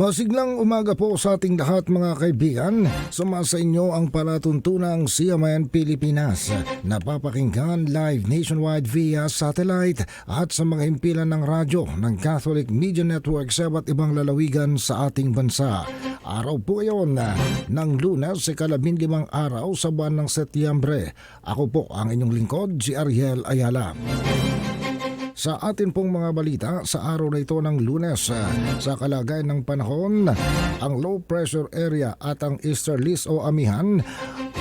Masiglang umaga po sa ating lahat mga kaibigan. Sumasa inyo ang palatuntunang CMN Pilipinas. Napapakinggan live nationwide via satellite at sa mga himpilan ng radyo ng Catholic Media Network sa iba't ibang lalawigan sa ating bansa. Araw po ngayon ng lunes sa kalabindimang araw sa buwan ng Setyembre. Ako po ang inyong lingkod, si Ariel Ayala. Sa atin pong mga balita sa araw na ito ng lunes, ah, sa kalagayan ng panahon, ang low pressure area at ang easterlies o amihan,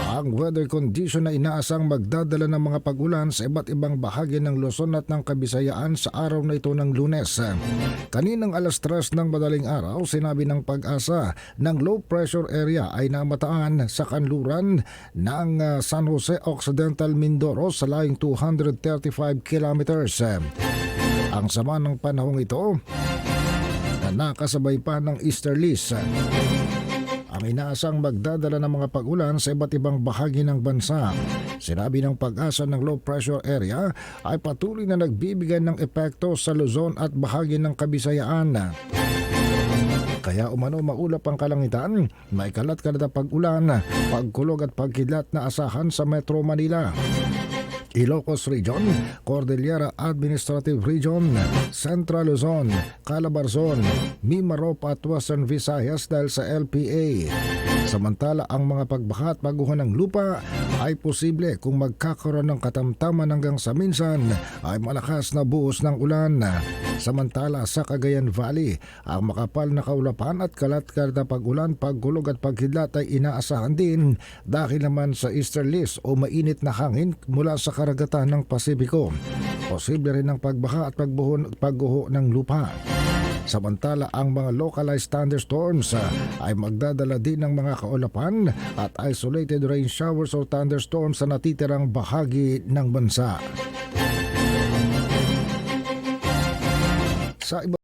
ang weather condition na inaasang magdadala ng mga pagulan sa iba't ibang bahagi ng Luzon at ng Kabisayaan sa araw na ito ng lunes. Kaninang alas 3 ng madaling araw, sinabi ng pag-asa ng low pressure area ay namataan sa kanluran ng ah, San Jose Occidental Mindoro sa layong 235 kilometers. Ang sama ng panahong ito na nakasabay pa ng easterlies ang inaasang magdadala ng mga pagulan sa iba't ibang bahagi ng bansa. Sinabi ng pag-asa ng low pressure area ay patuloy na nagbibigay ng epekto sa Luzon at bahagi ng Kabisayaan. Kaya umano maulap ang kalangitan, may kalat-kalat na pag-ulan, pagkulog at pagkidlat na asahan sa Metro Manila. Ilocos Region, Cordillera Administrative Region, Central Luzon, Calabarzon, Mimarop at Western Visayas dahil sa LPA. Samantala ang mga pagbaha at paguhan ng lupa ay posible kung magkakaroon ng katamtaman hanggang sa minsan ay malakas na buhos ng ulan. Samantala sa Cagayan Valley, ang makapal na kaulapan at kalat-kalat na pag-ulan, pagkulog at paghidlat ay inaasahan din dahil naman sa easterlies o mainit na hangin mula sa karagatan ng Pasipiko. Posible rin ang pagbaha at pagbuho, pagguho ng lupa. Samantala ang mga localized thunderstorms ah, ay magdadala din ng mga kaulapan at isolated rain showers o thunderstorms sa natitirang bahagi ng bansa. Sa iba